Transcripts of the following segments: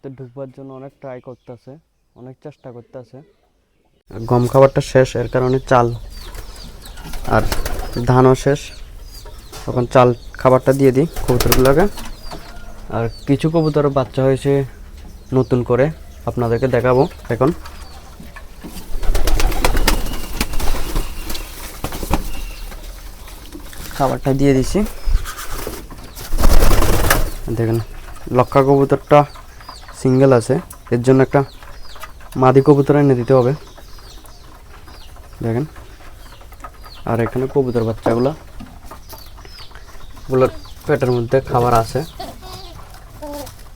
তো ঢুকবার জন্য অনেক ট্রাই করতেছে, অনেক চেষ্টা করতেছে। গম খাবারটা শেষ, এর কারণে চাল। আর ধানও শেষ। তখন চাল খাবারটা দিয়ে দিই কবুতরগুলোকে। আর কিছু কবুতর বাচ্চা হয়েছে নতুন করে, আপনাদেরকে দেখাবো এখন। খাবারটা দিয়ে দিছি। দেখেন লক্ষা কবুতরটা সিঙ্গেল আছে। এর জন্য একটা মাদি কবুতর এনে দিতে হবে। দেখেন। আর এখানে কবুতর বাচ্চাগুলো। ওগুলোর পেটের মধ্যে খাবার আছে।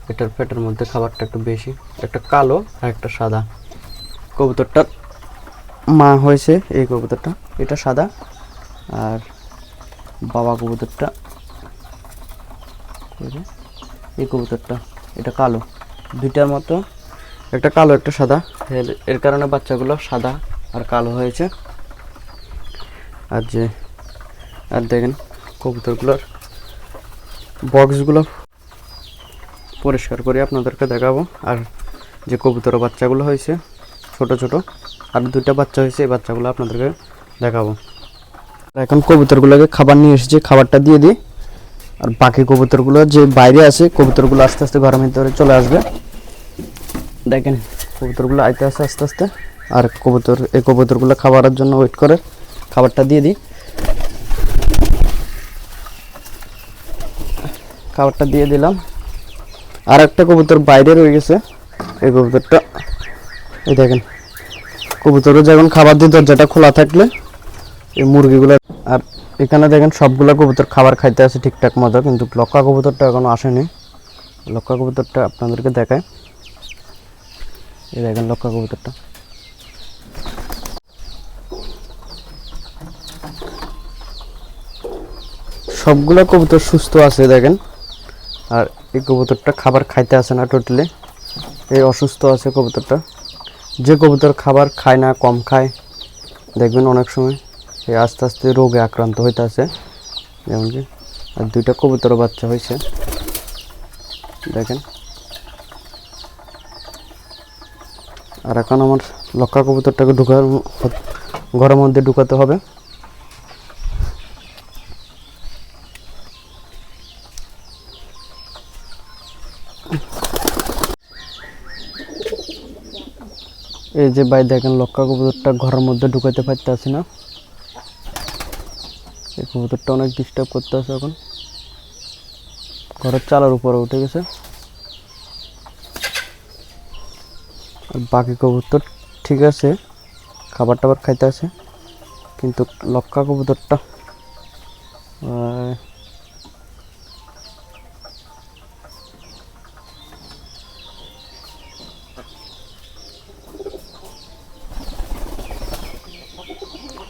এটার পেটের মধ্যে খাবারটা একটু বেশি। একটা কালো আর একটা সাদা। কবুতরটার মা হয়েছে এই কবুতরটা। এটা সাদা। আর বাবা কবুতরটা। এই কবুতরটা। এটা কালো। দুইটার মতো। একটা কালো, একটা সাদা। এর- কারণে বাচ্চাগুলো সাদা আর কালো হয়েছে। আর যে, আর দেখেন কবুতরগুলোর বক্সগুলো পরিষ্কার করে আপনাদেরকে দেখাবো। আর যে কবুতর বাচ্চাগুলো হয়েছে, ছোট ছোট, আর দুইটা বাচ্চা হয়েছে, এই বাচ্চাগুলো আপনাদেরকে দেখাবো। এখন কবুতরগুলোকে খাবার নিয়ে এসেছি, খাবারটা দিয়ে দিই। আর বাকি কবুতরগুলো যে বাইরে আছে, কবুতরগুলো আস্তে আস্তে ঘরের ভিতরে চলে আসবে। দেখেন, কবুতরগুলো আইতে আসে আস্তে আস্তে। আর কবুতর, এই কবুতরগুলো খাবারের জন্য ওয়েট করে। খাবারটা দিয়ে দিই। খাবারটা দিয়ে দিলাম। আর একটা কবুতর বাইরে রয়ে গেছে। এই কবুতরটা, এই দেখেন, কবুতরও যখন খাবার দিয়ে দরজাটা খোলা থাকলে, এই মুরগিগুলো আর এখানে দেখেন, সবগুলো কবুতর খাবার খাইতে আছে ঠিকঠাক মতো, কিন্তু লক্কা কবুতরটা এখনও আসেনি। লক্কা কবুতরটা আপনাদেরকে দেখায় এই দেখেন লক্কা কবুতরটা। সবগুলো কবুতর সুস্থ আছে দেখেন। আর এই কবুতরটা খাবার খাইতে আসে না টোটালি এই অসুস্থ আছে কবুতরটা। যে কবুতর খাবার খায় না, কম খায়, দেখবেন অনেক সময় এই আস্তে আস্তে রোগে আক্রান্ত হইতে আছে যেমন কি আর দুইটা কবুতর বাচ্চা হয়েছে দেখেন। আর এখন আমার লক্কা কবুতরটাকে ঢুকার ঘরের মধ্যে ঢুকাতে হবে। এই যে ভাই দেখেন লক্কা কবুতরটা ঘরের মধ্যে ঢুকাইতে পারতেছি না। এই কবুতরটা অনেক ডিস্টার্ব করতে আছে এখন। ঘরের চালার উপরে উঠে গেছে। আর বাকি কবুতর ঠিক আছে, খাবার টাবার খাইতে আছে, কিন্তু লক্কা কবুতরটা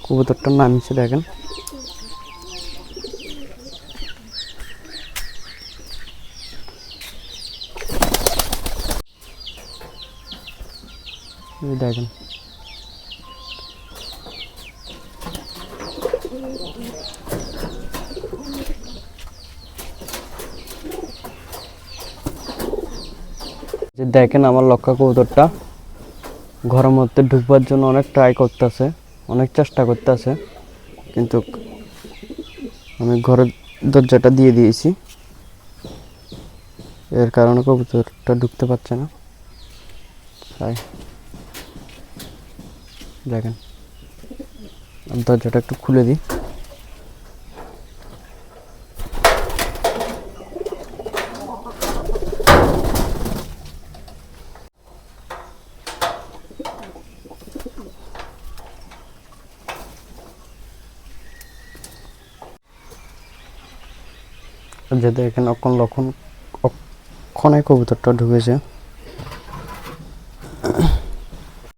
কবুতরটার নাম হিসেবে দেখেন। এই দেখেন। যে দেখেন আমার লক্ষ্য কবুতরটা। ঘরের মধ্যে ঢুকবার জন্য অনেক ট্রাই করতেছে, অনেক চেষ্টা করতেছে, কিন্তু আমি ঘরের দরজাটা দিয়ে দিয়েছি। এর কারণে কবুতরটা ঢুকতে পারছে না। তাই। দেখেন। দরজাটা একটু খুলে দিই। যে দেখেন অক্ষণ লক্ষণ অক্ষণে কবুতরটা ঢুকেছে।